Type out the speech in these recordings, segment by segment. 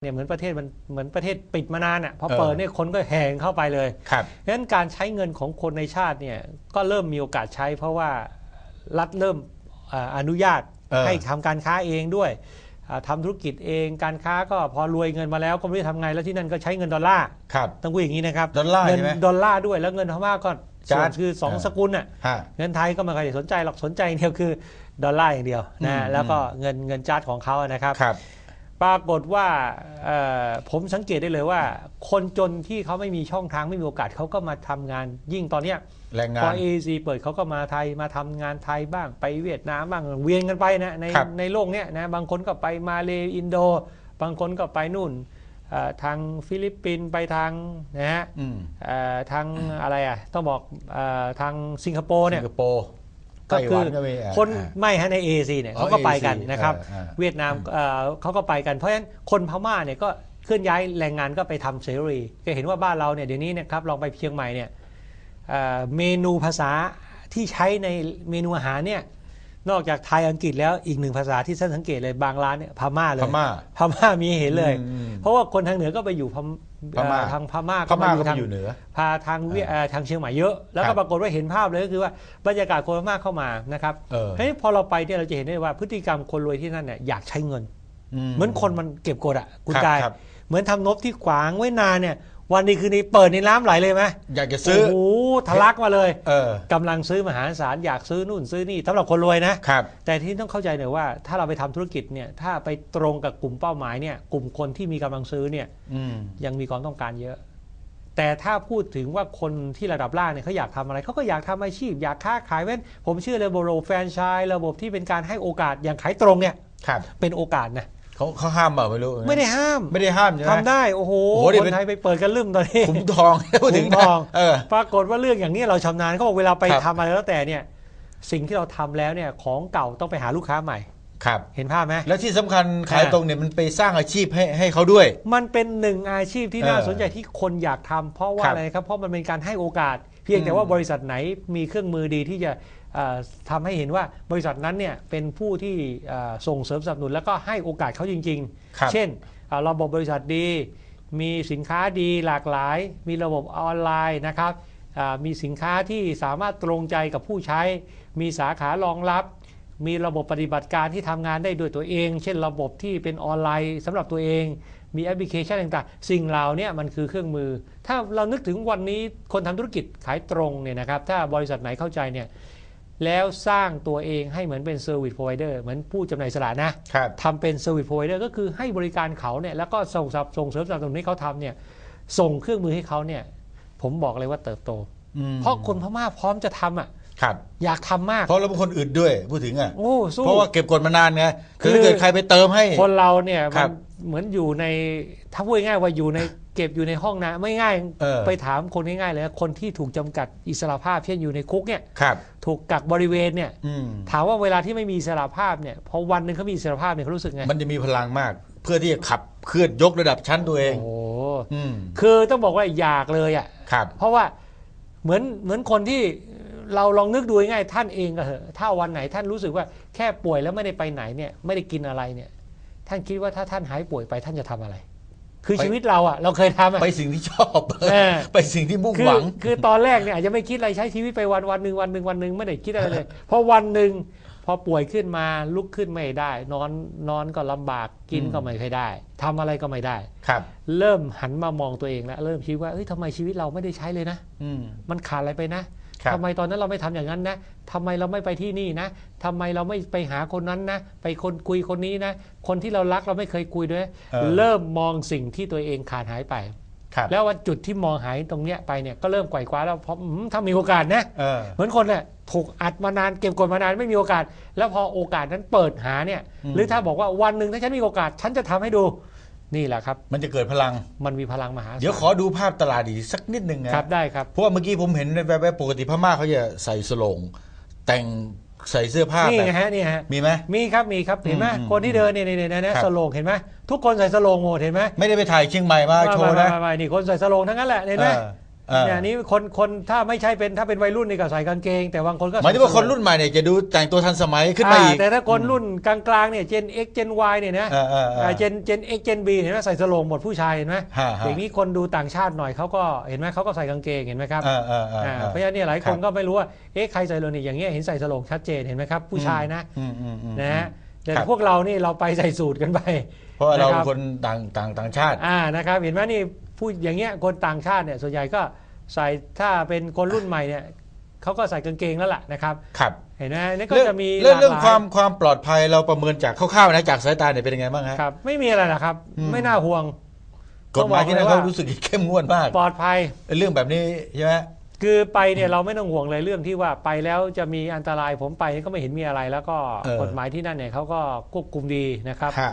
เนี่ยเหมือนประเทศมันเหมือนประเทศปิดมานานอะพอเออเปิดเนี่ยคนก็แห่งเข้าไปเลยครับดังนั้นการใช้เงินของคนในชาติเนี่ยก็เริ่มมีโอกาสใช้ เพราะว่ารัฐเริ่มอ่าอนุญาตเออให้ทำการค้าเองด้วยอ่าทำธุรกิจเองการค้าก็พอรวยเงินมาแล้วก็ไม่รู้จะทำไงแล้วที่นั่นก็ใช้เงินดอลลาร์ครับต้องพูดอย่างนี้นะครับดอลลาร์เงิใช่ไหมดอลลาร์ด้วยแล้วเงินพม่าก็จาส่นวนคือสองเออสกุลน่ะฮะเงินไทยก็ไม่ค่อยได้สนใจหรอกสนใจอย่างเดียวคือดอลลาร์อย่างเดียวอืนะมแล้วก็เงินเงินจาร์ดของเขานะครับครับ ปรากฏว่าเอ่อผมสังเกตได้เลยว่า คนจนที่เขาไม่มีช่องทางไม่มีโอกาสเขาก็มาทำงาน ยิ่งตอนเนี้ยแรงงาพอนเอซีเปิดเขาก็มาไทยมาทำงานไทยบ้างไปเวียดนามบ้างเวียนกันไปนะในครับในโลกเนี้ยนะบางคนก็ไปมาเลอินโด บางคนก็ไปนู่นเอ่อทางฟิลิปปินส์ไปทางนะฮะอืมเอ่อทางอะไรอะต้องบอกเออทางสิงคโปร์เนี่ยสิงคโปร์ ก็ไต้หคืวัอนก็มีอ่าคนอ่าไม่ฮะในเอซีเนี่ยอ๋อเขาก็ไปกัน AAC นะครับเอออ่าเวียดนามเอ่อเขาก็ไปกันเพราะฉะนั้นคนพม่าเนี่ยก็เคลื่อนย้ายแรงงานก็ไปทำเสรีก็เห็นว่าบ้านเราเนี่ยเดี๋ยวนี้เนะครับลองไปเชียงใหม่เนี่ยเอ่อเมนูภาษาที่ใช้ในเมนูอาหารเนี่ยนอกจากไทยอังกฤษแล้วอีกหนึ่งภาษาที่ท่านสังเกตเลยบางร้านเนี่ยพม่าเลยพม่าพม่ามีให้เห็นเลยอืมเพราะว่าคนทางเหนือก็ไปอยู่พมพม่าเอ่อ ทางพม่าพม่าอก็ยู่ไปทางอยู่เหนือพาทางเวียเอ่อทางเชียงใหม่เยอะ แล้วคก็รับปรากฏว่าเห็นภาพเลยก็คือว่าบรรยากาศคนพม่าเข้ามานะครับเออเฮ้ยพอเราไปเนี่ยเราจะเห็นได้ว่าพฤติกรรมคนรวยที่นั่นเนี่ยอยากใช้เงิน เหมือนคนมันเก็บกดอะคุณครับกายครับเหมือนทำนบที่ขวางไว้นานเนี่ย วันนี้คือนี้เปิดในน้ำไหลเลยไหมอยากจะซื้อ โอ้โหทะลักมาเลยเออกำลังซื้อมหาศาลอยากซื้อนู่นซื้อนี่สำหรับคนรวยนะครับ แต่ที่ต้องเข้าใจหน่อยว่า ถ้าเราไปทำธุรกิจเนี่ยถ้าไปตรงกับกลุ่มเป้าหมายเนี่ยกลุ่มคนที่มีกำลังซื้อเนี่ยอืมยังมีความต้องการเยอะ แต่ถ้าพูดถึงว่าคนที่ระดับล่างเนี่ยเขาอยากทำอะไรเขาก็อยากทำอาชีพ อยากค้าขายเว้น ผมเชื่อเลยระบบแฟรนไชส์ระบบที่เป็นการให้โอกาสอย่างขายตรงเนี่ยครับเป็นโอกาสนะ เขาเขาห้ามเปล่าไม่รู้ไม่ได้ห้าม ไม่ได้ห้ามใช่ไหม ทำได้โอ้โหโอ้โหนี่คเป็น นไทยไปเปิดกันลืมตอนนี้ขุมทอง พูดถึงขุมทอง เออ ปรากฏว่าเรื่องอย่างนี้เราชำนาญเขาบอกเวลาไปครับ ทำอะไรแล้วแต่เนี่ย สิ่งที่เราทำแล้วเนี่ยของเก่าต้องไปหาลูกค้าใหม่ ครับ เห็นภาพไหม แล้วที่สำคัญขายอ่าตรงเนี่ยมันไปสร้างอาชีพให้ให้เขาด้วย มันเป็นหนึ่งอาชีพที่เออน่าสนใจที่คนอยากทำเพราะว่าครับอะไรครับ เพราะมันเป็นการให้โอกาส เพียงแต่ว่าอืมบริษัทไหนมีเครื่องมือดีที่จะเอ่อ ทำให้เห็นว่าบริษัทนั้นเนี่ยเป็นผู้ที่เอ่อส่งเสริมสนับสนุนแล้วก็ให้โอกาสเขาจริงครับๆเช่นเอ่อระบบบริษัทดี มีสินค้าดีหลากหลาย มีระบบออนไลน์นะครับอ่ามีสินค้าที่สามารถตรงใจกับผู้ใช้ มีสาขารองรับ มีระบบปฏิบัติการที่ทำงานได้ด้วยตัวเอง เช่นระบบที่เป็นออนไลน์สำหรับตัวเอง มีแอปพลิเคชันต่างๆ สิ่งเหล่าเนี้มันคือเครื่องมือ ถ้าเรานึกถึงวันนี้คนทำธุรกิจขายตรงเนี่ยนะครับ ถ้าบริษัทไหนเข้าใจเนี่ย แล้วสร้างตัวเองให้เหมือนเป็นเซอร์วิสพ r o ไวเดอร์เหมือนผู้จำหน่ายอิสระนะครับทำเป็นเซอร์วิสพ r o ไวเดอร์ก็คือให้บริการเขาเนี่ยแล้วก็ส่งสับส่งเสริมสนับสนุนให้เขาทำเนี่ยส่งเครื่องมือให้เขาเนี่ย ผมบอกเลยว่าเติบโตอืมเพราะคนพม่าพร้อมจะทำอะครับอยากทำมาก เพราะเราเป็นคนอื่นด้วยพูดถึงอะโอ้สู้เพราะว่าเก็บกดมานานไงคืคืออถ้าเกิดใครไปเติมให้ คนเราเนี่ยครัมันบเหมือนอยู่ในถ้าพูดง่ายๆว่าอยู่ใน เก็บอยู่ในห้องนะไม่ง่ายเออ ไปถามคนง่ายๆเลยนะคนที่ถูกจำกัดอิสระภาพเช่นอยู่ในคุกเนี่ยครับ ถูกกักบริเวณเนี่ยอืมถามว่าเวลาที่ไม่มีอิสระภาพเนี่ยพอวันหนึ่งเขามีอิสระภาพเนี่ยเขารู้สึกไงมันจะมีพลังมาก เพื่อที่จะขับเคลื่อนยกระดับชั้นตัวเอง โอ้โหอืมคือต้องบอกว่าอยากเลยอะ ครับ เพราะว่าเหมือนเหมือนคนที่เราลองนึกดูง่ายๆท่านเองก็เถอะถ้าวันไหนท่านรู้สึกว่าแค่ป่วยแล้วไม่ได้ไปไหนเนี่ยไม่ได้กินอะไรเนี่ยท่านคิดว่าถ้าท่านหายป่วยไปท่านจะทำอะไร คือไปชีวิตเราอะ เราเคยทำอะ ไปสิ่งที่ชอบเออ ไปสิ่งที่มุ่งคืหวัง คือตอนแรกเนี่ยอาจจะไม่คิดอะไรใช้ชีวิตไปวันวันหนึ่งวันหนึ่งวันหนึ่งไม่ได้คิดอะไรเลย พอวันหนึ่งพอป่วยขึ้นมาลุกขึ้นไม่ได้ นอนนอนก็ลำบากกินอืมก็ไม่ค่อยได้ทำอะไรก็ไม่ได้ ครับ เริ่มหันมามองตัวเองแล้วเริ่มคิดว่าเอ้ยทำไมชีวิตเราไม่ได้ใช้เลยนะ อืม มันขาดอะไรไปนะครับ ทำไมตอนนั้นเราไม่ทำอย่างนั้นนะทำไมเราไม่ไปที่นี่นะทำไมเราไม่ไปหาคนนั้นนะ ไปคนคุยคนนี้นะ คนที่เรารักเราไม่เคยคุยด้วยเออเริ่มมองสิ่งที่ตัวเองขาดหายไปครับแล้ววันจุดที่มองหายตรงเนี้ยไปเนี่ยก็เริ่มไกวคว้าแล้วเพราะอืมถ้ามีโอกาสนะเออเหมือนคนเนี่ยถูกอัดมานานเก็บกดมานานไม่มีโอกาส แล้วพอโอกาสนั้นเปิดหาเนี่ยอืมหรือถ้าบอกว่าวันหนึ่งถ้าฉันมีโอกาส ฉันจะทำให้ดู นี่แหละครับ มันจะเกิดพลัง มันมีพลังมหาศาลเดี๋ยวขอดูภาพตลาดอีกสักนิดหนึ่งนะครับได้ครับ เพราะว่าเมื่อกี้ผมเห็นแวบๆปกติพม่าเขาจะใส่สโลง แต่งใส่เสื้อผ้านี่แบบไงฮะนี่ฮะมีไหมมีครับมีครับเห็นไหมอืมคนที่เดินเนี่ยเนี่ยเนี่ยเนี่ยครับสโลงเห็นไหมทุกคนใส่สโลงหมดเห็นไหมไม่ได้ไปถ่ายเชียงใหม่มาโชว์นะไม่ไม่ไม่ไม่นี่คนใส่สโลงทั้งนั้นแหละเห็นไหม เออเออเนี่ยนี้คนคนถ้าไม่ใช่เป็นถ้าเป็นวัยรุ่นนี่ก็ใส่กางเกง แต่บางคนก็หมายถึงว่าคนรุ่นใหม่เนี่ยจะดูแต่งตัวทันสมัยขึ้นมาอีกแต่ถ้าคนรุ่นกลางๆเนี่ยเจน X เจน Y เนี่ยนะเออเออเออเจนเจน X เจน B เห็นไหมใส่สโลงหมดผู้ชายเห็นไหมฮะฮะอย่างนี้คนดูต่างชาติหน่อยเขาก็เห็นไหมเขาก็ใส่กางเกงเห็นไหมครับเออเออเอออ่าเออเพราะฉะนั้นเนี่ยหลายคนครับก็ไม่รู้ว่าเอ๊ะใครใส่โลนี่อย่างเงี้ยเห็นใส่สโลงชัดเจนเห็นไหมครับ ผู้ชายนะอืมอืมอืมนะฮะแต่ครับพวกเรานี่เราไปใส่สูตรกันไป เพราะว่าเรานะครับคนต่างต่างต่างชาติอ่านะครับเห็นไหมนี่ ผู้อย่างเงี้ยคนต่างชาติเนี่ยส่วนใหญ่ก็ใส่ถ้าเป็นคนรุ่นใหม่เนี่ยเขาก็ใส่กางเกงแล้วล่ะนะครับ ครับ เห็นไหมนี่ก็เรื่องจะมีเรื่องหลกเรื่องหลยความความปลอดภัยเราประเมินจากคร่าวๆนะจากสายตาเนี่ยเป็นยังไงบ้างฮะ ครับ ไม่มีอะไรนะครับ อืม ไม่น่าห่วง กฎหมายที่นั่นต้องบอกเลยว่าเขารู้สึกเข้มงวดมากปลอดภัย เรื่องแบบนี้ใช่ไหม คือไปเนี่ยเราไม่ต้องห่วงเลยเรื่องที่ว่าไปแล้วจะมีอันตรายผมไปก็ไม่เห็นมีอะไร แล้วก็เออ กฎหมายที่นั่นเนี่ยเขาก็ควบคุมดีนะครับ ฮะ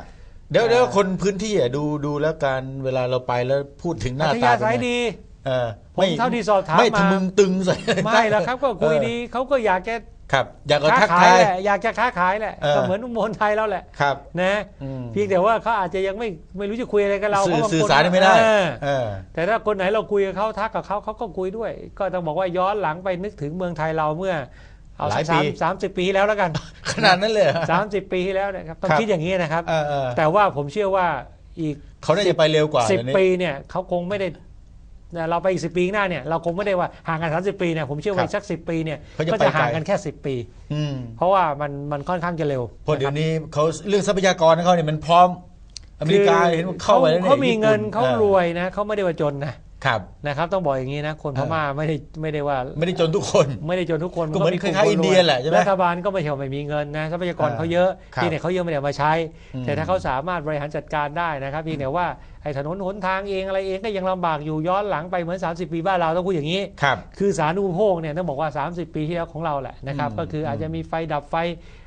เดี๋ยวอ่าเดี๋ยวคนพื้นที่อะดูดูแล้วการเวลาเราไปแล้วพูดถึงหน้าอัธตายาเป็นศัยไงดีเออผมเท่าที่สอบถามไม่มาทะมึงตึงใส่ไม่แล้วครับ ก็คุยเออดีเขาก็อยากจะครับ อยากก็ค้าทักขายทาย แหละอยากจะค้าขายแหละเออ ก็เหมือนอุโมนไทยเราแหละครับนะอืมเพียงแต่ว่าเขาอาจจะยังไม่ไม่รู้จะคุยอะไรกับเราสื่อเพะบงสื่อคนสารไม่ได้เออเออ แต่ถ้าคนไหนเราคุยกับเขาทักกับเขาเขาก็คุยด้วย ก็ต้องบอกว่าย้อนหลังไปนึกถึงเมืองไทยเราเมื่อ เอาหลายสามปีสามสิบปีที่แล้วแล้วกัน ขนาดนั้นเลยเหรอสามสิบปีที่แล้วนะครับต้องครับคิดอย่างนี้นะครับเออเออแต่ว่าผมเชื่อว่าอีกเขาน่าจะไปเร็วกว่าสิบเดี๋ยวนี้ปีเนี่ยเขาคงไม่ได้เนี่ยเราไปอีกสิปีข้างหน้าเนี่ยเราคงไม่ได้ว่าห่างกันสามสิบปีเนี่ยผมเชื่อว่าครับอีกสักสิปีเนี่ยเขาจะก็ไปจะไกลห่างกันแค่สิบปีอืมเพราะว่ามันมันค่อนข้างจะเร็วเพราะเดี๋ยวนี้เขาเรื่องทรัพยากรของเขาเนี่ยมันพร้อมอเมริกาเห็นว่าเข้าไปแล้วนี่ยเขามีเงินญี่ปุ่เขารวยนะเขาไม่ได้ว่าจนนะ ครับ นะครับต้องบอกอย่างนี้นะคนพม่าไม่ได้ไม่ได้ว่าไม่ได้จนทุกคน ไม่ได้จนทุกคนก็เหมือนลุ่คล้ายๆอินเดียแหละใช่ไหมรัฐบาลก็ไม่ใช่ว่าไม่มีเงินนะทรัพยากรอ่าเขาเยอะครับที่เนี่ยเขาเยอะไม่ได้เอามาใช้อืมแต่ถ้าเขาสามารถบริหารจัดการได้นะครับเพียงแต่ว่าไอ้ถนนหนทางเองอะไรเองก็ยังลำบากอยู่ย้อนหลังไปเหมือน 30 ปีบ้านเราต้องพูดอย่างนี้ครับคือสาธารณูปโภคเนี่ยต้องบอกว่า 30 ปีที่แล้วของเราแหละนะครับอืมก็คืออาจจะมีไฟดับไฟเอ่อ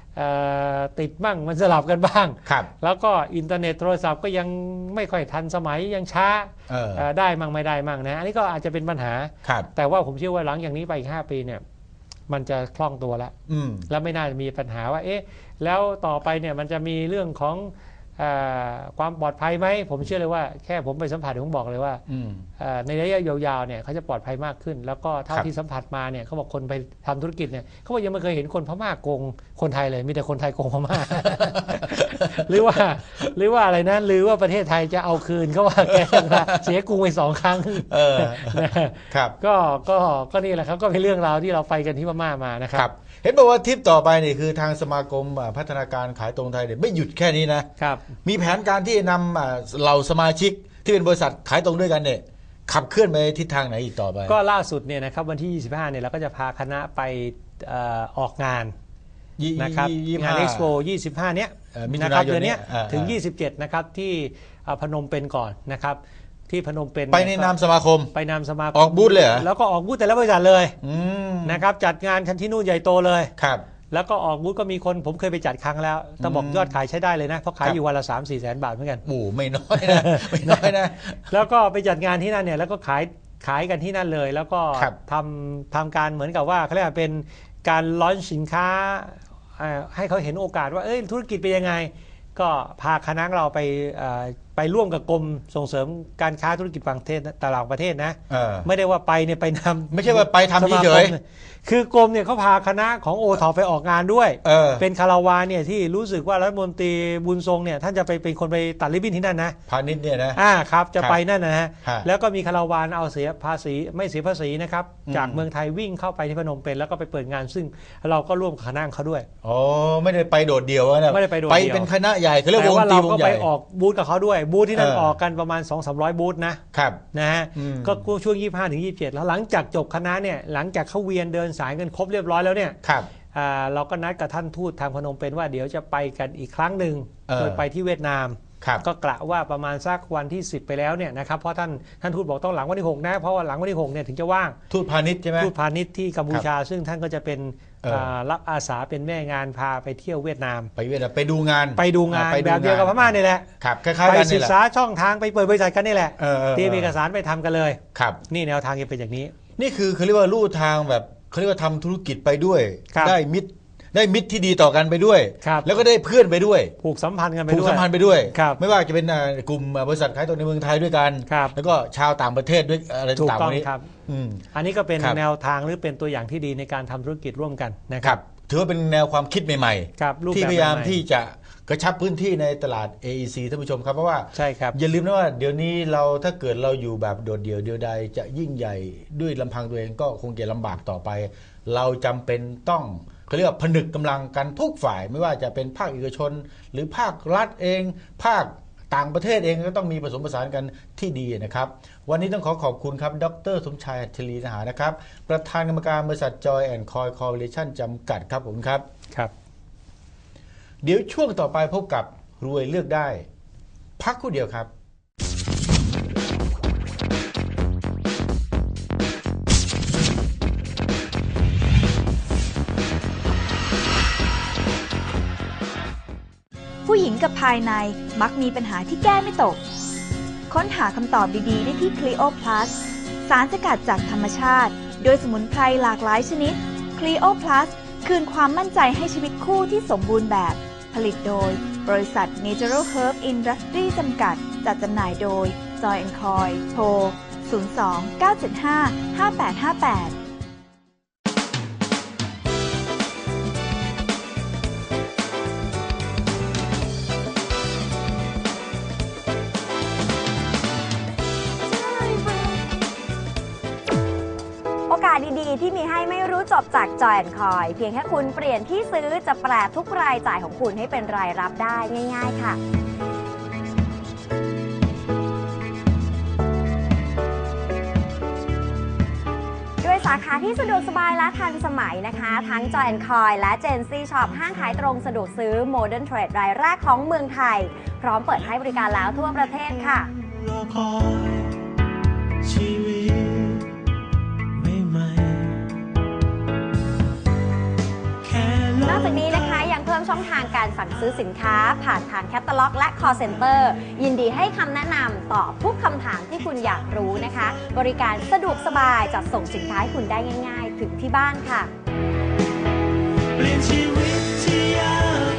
ติดบ้างมันสลับกันบ้างครับแล้วก็อินเทอร์เน็ตโทรศัพท์ก็ยังไม่ค่อยทันสมัยยังช้าเออเอ่อได้มั่งไม่ได้มั่งนะอันนี้ก็อาจจะเป็นปัญหาครับแต่ว่าผมเชื่อว่าหลังจากนี้ไปอีก5ปีเนี่ยมันจะคล่องตัวแล้วอืมแล้วไม่น่าจะมีปัญหาว่าเอ๊ะแล้วต่อไปเนี่ยมันจะมีเรื่องของเออ ความปลอดภัยไหมผมเชื่อเลยว่าแค่ผมไปสัมผัสผมบอกเลยว่าอืมเอ่อในระยะยาวๆเนี่ยเขาจะปลอดภัยมากขึ้น แล้วก็เท่าครับที่สัมผัสมาเนี่ยเขาบอกคนไปทำธุรกิจเนี่ยเขาบอกยังไม่เคยเห็นคนพม่าโกงคนไทยเลยมีแต่คนไทยโกงพม่า หรือว่า หรือว่าอะไรนะหรือว่าประเทศไทยจะเอาคืนเขาว่าแกมาเสียกรุงไปสองครั้งเออครับก็ก็ก็นี่แหละครับก็เป็นเรื่องราวที่เราไปกันที่พม่ามานะคครัรับบเห็นบอกว่าทริปต่อไปนี่คือทางสมาคมอ่าพัฒนาการขายตรงไทยเนี่ยไม่หยุดแค่นี้นะครับมีแผนการที่จะนำอ่าเหล่าสมาชิกที่เป็นบริษัทขายตรงด้วยกันเนี่ยขับเคลื่อนไปทิศทางไหนอีกต่อไป ก็ล่าสุดเนี่ยนะครับวันที่ 25เนี่ยเราก็จะพาคณะไปเอ่อออกงานยี่ นะครับยี่สิบงานห้เอ็กซ์โป25 เนี้ยเอ่อมิถุนะนายนครับเดือนเนี้ยเนี่ยอ่าถึงอ่า27 นะครับที่อ่าพนมเปญก่อนนะครับ ที่พนมเปญไปในนามสมาคม ไปนามสมาคมออกบูธเลยเหรอ แล้วก็ออกบูธแต่ละบริษัทเลยอืมนะครับจัดงานคันที่นู่นใหญ่โตเลย ครับ แล้วก็ออกบูธก็มีคนผมเคยไปจัดครั้งแล้วต้องบอกอืมยอดขายใช้ได้เลยนะเพราะขายครับ อยู่วันละ 3 4แสนบาทเหมือนกัน โอ้ไม่น้อยนะ ไม่น้อยนะ แล้วก็ไปจัดงานที่นั่นเนี่ยแล้วก็ขายขายกันที่นั่นเลย แล้วก็ครับทำทำการเหมือนกับว่าเขาเรียกว่าเป็นการล้อนสินค้าเอ่อ ให้เขาเห็นโอกาสว่าเอ้ยธุรกิจเป็นยังไง ก็พาคณะเราไป ไปร่วมกับกรมส่งเสริมการค้าธุรกิจต่างประเทศต่างประเทศนะ เออ ไม่ได้ว่าไปเนี่ยไปนำไม่ใช่ว่าไปทำสมาคมเฉยคือกรมเนี่ยเขาพาคณะของโอทอไปออกงานด้วย เออเป็นคาราวานเนี่ยที่รู้สึกว่ารัฐมนตรีบุญทรงเนี่ยท่านจะไปเป็นคนไปตัดริบบิ้นที่นั่นนะพาณิชย์เนี่ยนะ อ่าครับจะครับไปนั่นนะฮะฮะ แล้วก็มีคาราวานเอาเสียภาษีไม่เสียภาษีนะครับอืมจากเมืองไทยวิ่งเข้าไปที่พนมเปญแล้วก็ไปเปิดงาน ซึ่งเราก็ร่วมกับคณะเขาด้วย อ๋อไม่ได้ไปโดดเดี่ยวนะไม่ได้ไปโดดเดี่ยวไปเป็นคณะใหญ่เขาเรียกแต่วงว่าตีเราวงก็ใหไปญ่ ออกบูธกับเขาด้วยบูธที่นั่นเออออกกันประมาณ 2 3 0 0 บูธนะครับนะฮะอืมก็ช่วง 25ถึง27 แล้วหลังจากจบคณะเนี่ยหลังจากเขาเวียนเดินสายกันครบเรียบร้อยแล้วเนี่ยครับอ่าเราก็นัดกับท่านทูตทางพนมเปญว่าเดี๋ยวจะไปกันอีกครั้งหนึ่งเออโดยไปที่เวียดนามครับก็กะว่าประมาณสักวันที่ 10 ไปแล้วเนี่ยนะครับเพราะท่านท่านทูตบอกต้องหลังวันที่ 6 นะ เพราะว่าหลังวันที่6เนี่ยถึงจะว่างทูตพาณิชย์ใช่ไหมทูตพาณิชย์ที่กัมพูชา ซึ่งท่านก็จะเป็นเอออ่า รับอาสาเป็นแม่งานพาไปเที่ยวเวียดนาม ไปเวียดนามไปดูงานไปดูงานอ่แบบเดียวกับพม่านี่แหละครับคล้ายๆไปกันศึนี่กแหละษาช่องทางไปเปิดบริษัทกันนี่แหละเออเออเตรียมเอกสารไปทำกันเลยครับ นี่แนวทางจะเป็นอย่างนี้ นี่คือเขาเรียกว่าลู่ทางแบบเขาเรียกว่าทำธุรกิจไปด้วยครับได้มิตร ได้มิตรที่ดีต่อกันไปด้วย ครับแล้วก็ได้เพื่อนไปด้วยผูกสัมพันธ์กันไปผูกด้วย สัมพันธ์ไปด้วย ครับไม่ว่าจะเป็นอ่ากลุ่มอ่าบริษัทขายตรงในเมืองไทยด้วยกัน ครับ แล้วก็ชาวต่างประเทศด้วยอะไรถูกต่างๆต้องวันนี้ครับ อืม อันนี้ก็เป็นครับ แนวทางหรือเป็นตัวอย่างที่ดีในการทำธุรกิจร่วมกันนะคครัรับบ ถือว่าเป็นแนวความคิดใหม่ครับรูปๆ ที่แบบพยายามใหม่ๆที่จะ กระชับพื้นที่ในตลาด AEC ท่านผู้ชมครับเพราะว่าใช่ครับอย่าลืมนะว่าเดี๋ยวนี้เราถ้าเกิดเราอยู่แบบโดดเดี่ยวเดียวดายจะยิ่งใหญ่ด้วยลำพังตัวเองก็คงจะลำบากต่อไป เราจำเป็นต้องเขาเรียกว่าผนึกกำลังกันทุกฝ่ายไม่ว่าจะเป็นภาคเอกชน หรือภาครัฐเอง ภาคต่างประเทศเองก็ต้องมีผสมผสานกันที่ดีนะครับ วันนี้ต้องขอขอบคุณครับ ดรสมชายอัจฉรีนหานะครับ ประธานกรรมการบริษัทจอยแอนด์คอยคอร์ปอเรชั่นจำกัดครับผมครับครับ เดี๋ยวช่วงต่อไปพบกับรวยเลือกได้ พักครู่เดียวครับผู้หญิงกับภายในมักมีปัญหาที่แก้ไม่ตก ค้นหาคำตอบดีๆ ได้ที่ Clio Plus สารสกัดจากธรรมชาติ โดยสมุนไพรหลากหลายชนิด Clio Plus คืนความมั่นใจให้ชีวิตคู่ที่สมบูรณ์แบบ ลิตโดย บริษัท Natural Herb Industry จำกัด จัดจำหน่ายโดย Joy Coy โทร 02 975 5858โอกาสดีๆที่มีให้ไม่ จบจากจอยแอนคอย เพียงแค่คุณเปลี่ยนที่ซื้อจะแปลทุกรายจ่ายของคุณให้เป็นรายรับได้ง่าย ๆ ค่ะ ด้วยสาขาที่สะดวกสบายและทันสมัยนะคะ ทั้ง Joy and Coy และ Gen Z Shop ห้างขายตรงสะดวกซื้อ Modern Trade รายแรกของเมืองไทย พร้อมเปิดให้บริการแล้วทั่วประเทศค่ะรอคอยชีวิต จากนี้นะคะยังเพิ่มช่องทางการสั่งซื้อสินค้า ผ่านทางแคตตาล็อก และ call center ยินดีให้คำแนะนำตอบทุกคำถามที่คุณอยากรู้นะคะ บริการสะดวกสบายจัดส่งสินค้าให้คุณได้ง่าย ๆ ถึงที่บ้านค่ะ เปลี่ยนชีวิตที่ยาก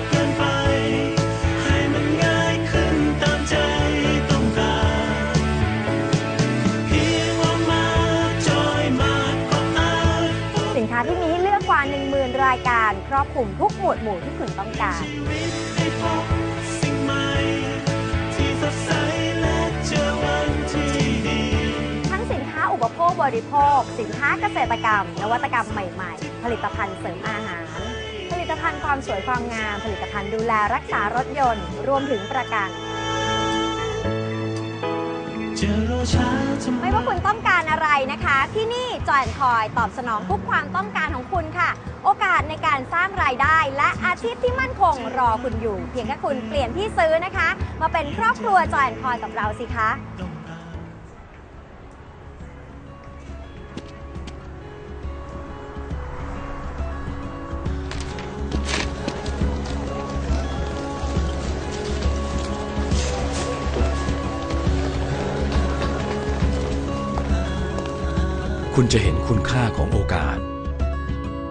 ครอบคลุมทุกหมวดหมู่ที่คุณต้องการชีวิตให้พบสิ่งใหม่ที่สดใสและเจอวันที่ดีทั้งสินค้าอุปโภคบริโภค สินค้าเกษตรกรรม นวัตกรรมใหม่ๆ ผลิตภัณฑ์เสริมอาหาร ผลิตภัณฑ์ความสวยความงาม ผลิตภัณฑ์ดูแลรักษารถยนต์ รวมถึงประกันจะรอช้าทำไมไม่ว่าคุณต้องการอะไรนะคะ ที่นี่จอยคอยตอบสนองทุกความต้องการของคุณค่ะ โอกาสในการสร้างรายได้และอาชีพที่มั่นคงรอคุณอยู่ เพียงแค่คุณเปลี่ยนที่ซื้อนะคะ มาเป็นครอบครัวจอยคอยกับเราสิคะคุณจะเห็นคุณค่าของโอกาส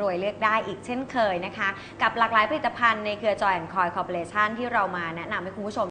รวยเลือกได้อีกเช่นเคยนะคะ กับหลากหลายผลิตภัณฑ์ในเครือจอยแอนคอยคอร์ปอเรชันที่เรามาแนะนำให้คุณผู้ชม